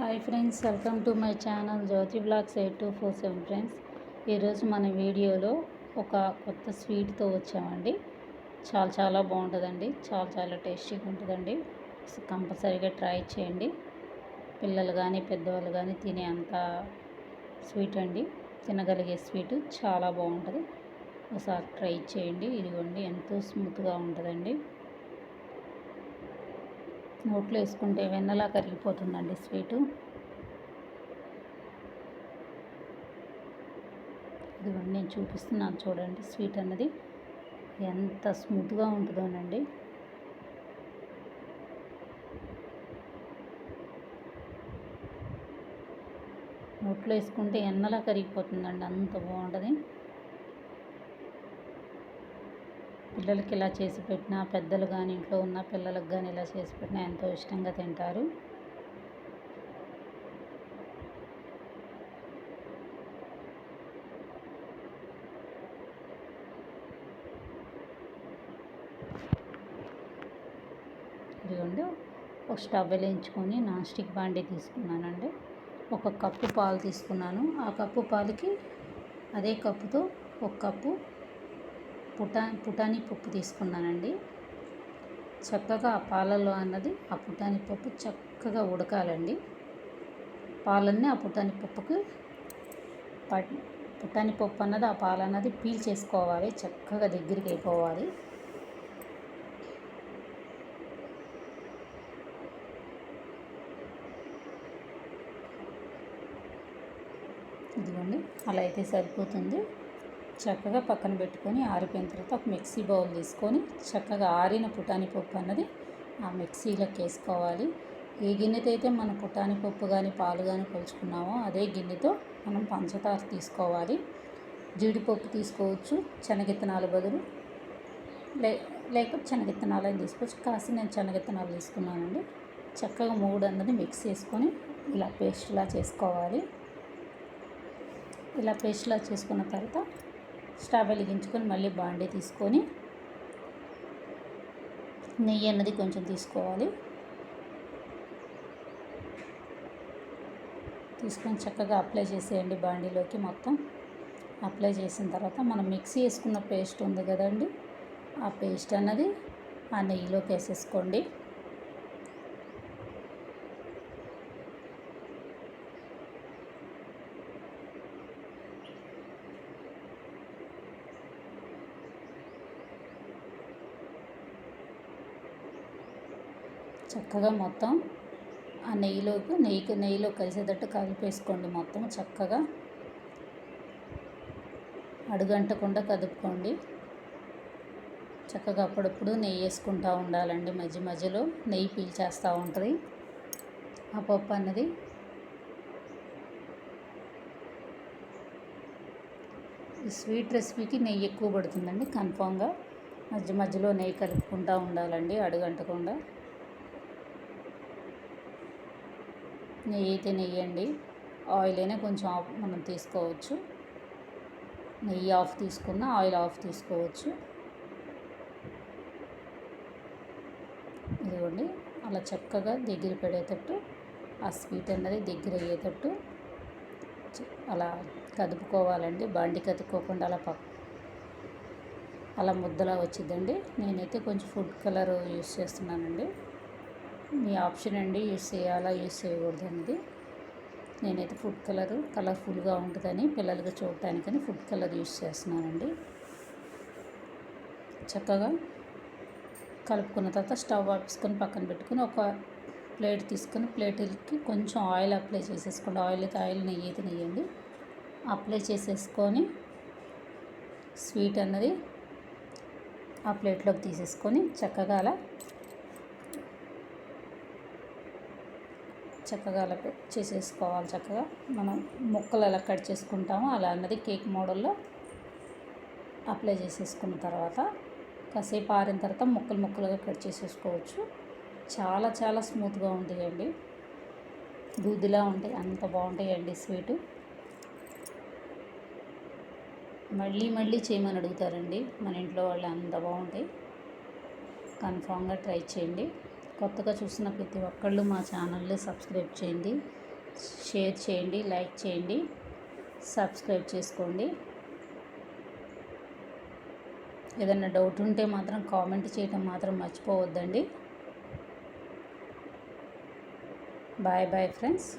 Hi friends welcome to my channel Jyothi vlogs eight two four seven friends. ఈరోజు మన వీడియోలో ఒక కొత్త స్వీట్తో వచ్చామండి. చాలా చాలా బాగుంటుందండి చాలా చాలా టేస్టీగా ఉంటుందండి. కంపల్సరీగా ట్రై చేయండి. పిల్లలు కానీ పెద్దవాళ్ళు కానీ తినే అంత స్వీట్ అండి. తినగలిగే స్వీట్ చాలా బాగుంటుంది. ఒకసారి ట్రై చేయండి ఇదిగోండి ఎంతో స్మూత్గా ఉంటుందండి. నోట్లో వేసుకుంటే వెన్నలా కరిగిపోతుందండి స్వీటు. ఇదిగోండి నేను చూపిస్తున్నాను చూడండి స్వీట్ అన్నది. ఎంత స్మూత్గా ఉంటుందోనండి. నోట్లో వేసుకుంటే ఎన్నలా కరిగిపోతుందండి అంత బాగుంటుంది. పిల్లలకి ఇలా చేసి పెట్టినా పెద్దలు కానీ ఇంట్లో ఉన్న పిల్లలకు కానీ ఇలా చేసి పెట్టినా ఎంతో ఇష్టంగా తింటారు. ఇదిగోండి ఒక స్టవ్ వెలించుకొని నాన్ స్టిక్ బాండీ తీసుకున్నానండి. ఒక కప్పు పాలు తీసుకున్నాను. ఆ కప్పు పాలకి అదే కప్పుతో ఒక కప్పు పుటా పుటానీ పప్పు తీసుకున్నానండి. చక్కగా ఆ పాలల్లో అన్నది ఆ పుటానీ పప్పు చక్కగా ఉడకాలండి. పాలన్నీ ఆ పుటానీ పప్పుకి పుట్టాని పప్పు అన్నది ఆ పాలు అన్నది పీల్ చేసుకోవాలి చక్కగా దగ్గరికి అయిపోవాలి. ఇదిగోండి అలా అయితే సరిపోతుంది. చక్కగా పక్కన పెట్టుకొని ఆరిపోయిన తర్వాత ఒక మిక్సీ బౌల్ తీసుకొని చక్కగా ఆరిన పుటాని పప్పు అన్నది ఆ మిక్సీలోకి వేసుకోవాలి. ఏ గిన్నెతో అయితే మనం పుటాని పప్పు కానీ పాలు కానీ కొలుచుకున్నామో అదే గిన్నెతో మనం పంచదార తీసుకోవాలి. జీడిపప్పు తీసుకోవచ్చు శనగిత్తనాల బదులు. లే లేకపోతే శనగిత్తనాలు అని తీసుకోవచ్చు. కాసి నేను శనగిత్తనాలు తీసుకున్నానండి. చక్కగా మూడు అన్నది మిక్స్ చేసుకొని ఇలా పేస్ట్లా చేసుకోవాలి. ఇలా పేస్ట్లా చేసుకున్న తర్వాత స్టవ్ వెలిగించుకొని మళ్ళీ బాండీ తీసుకొని నెయ్యి అన్నది కొంచెం తీసుకోవాలి. తీసుకొని చక్కగా అప్లై చేసేయండి బాండీలోకి మొత్తం. అప్లై చేసిన తర్వాత మనం మిక్సీ వేసుకున్న పేస్ట్ ఉంది కదండి ఆ పేస్ట్ అన్నది ఆ నెయ్యిలోకి వేసేసుకోండి. చక్కగా మొత్తం ఆ నెయ్యిలోకి నెయ్యికి నెయ్యిలో కలిసేటట్టు కలిపేసుకోండి మొత్తం చక్కగా. అడుగంటకుండా కదుపుకోండి. చక్కగా అప్పుడప్పుడు నెయ్యి వేసుకుంటూ ఉండాలండి. మధ్య మధ్యలో నెయ్యి పీల్చేస్తూ ఉంటుంది. ఆ పప్పు అన్నది. ఈ స్వీట్ రెసిపీకి నెయ్యి ఎక్కువ పడుతుందండి. కన్ఫామ్గా మధ్య మధ్యలో నెయ్యి కలుపుకుంటూ ఉండాలండి. అడుగంటకుండా. నెయ్యి అయితే నెయ్యండి. ఆయిల్ అయినా కొంచెం ఆఫ్ మనం తీసుకోవచ్చు. నెయ్యి ఆఫ్ తీసుకున్న ఆయిల్ ఆఫ్ తీసుకోవచ్చు. ఇదిగోండి అలా చక్కగా దగ్గర పడేటట్టు ఆ స్వీట్ అన్నది దగ్గర అయ్యేటట్టు అలా కదుపుకోవాలండి. బండి కదుపుకోకుండా అలా పక్క అలా ముద్దలా వచ్చిందండి నేనైతే కొంచెం ఫుడ్ కలర్ యూస్ చేస్తున్నానండి. మీ ఆప్షన్ అండి యూస్ చేయాలా యూస్ చేయకూడదు అనేది. నేనైతే ఫుడ్ కలర్ కలర్ఫుల్గా ఉంటుందని పిల్లలకి చూడటానికని ఫుడ్ కలర్ యూస్ చేస్తున్నానండి. చక్కగా కలుపుకున్న తర్వాత స్టవ్ ఆపేసుకొని పక్కన పెట్టుకుని ఒక ప్లేట్ తీసుకొని ప్లేట్కి కొంచెం ఆయిల్ అప్లై చేసేసుకోండి. ఆయిల్ అయితే ఆయిల్ నెయ్యి అయితే నెయ్యండి. అప్లై చేసేసుకొని స్వీట్ అన్నది ఆ ప్లేట్లోకి తీసేసుకొని చక్కగా అలా చక్కగా అలా చేసేసుకోవాలి చక్కగా. మనం ముక్కలు ఎలా కట్ చేసుకుంటామో అలా అన్నది కేక్ మోడల్లో అప్లై చేసేసుకున్న తర్వాత కాసేపు ఆరిన తర్వాత ముక్కలు ముక్కలుగా కట్ చేసేసుకోవచ్చు. చాలా చాలా స్మూత్గా ఉంటాయండి. దూదిలా ఉంటాయి. అంత బాగుంటాయండి స్వీటు. మళ్ళీ మళ్ళీ చేయమని అడుగుతారండి. మన ఇంట్లో వాళ్ళు అంత బాగుంటాయి. కన్ఫామ్గా ట్రై చేయండి. కొత్తగా చూసిన ప్రతి ఒక్కళ్ళు మా ఛానల్ని సబ్స్క్రైబ్ చేయండి షేర్ చేయండి లైక్ చేయండి సబ్స్క్రైబ్ చేసుకోండి. ఏదైనా డౌట్ ఉంటే మాత్రం కామెంట్ చేయటం మాత్రం మర్చిపోవద్దండి. Bye bye friends.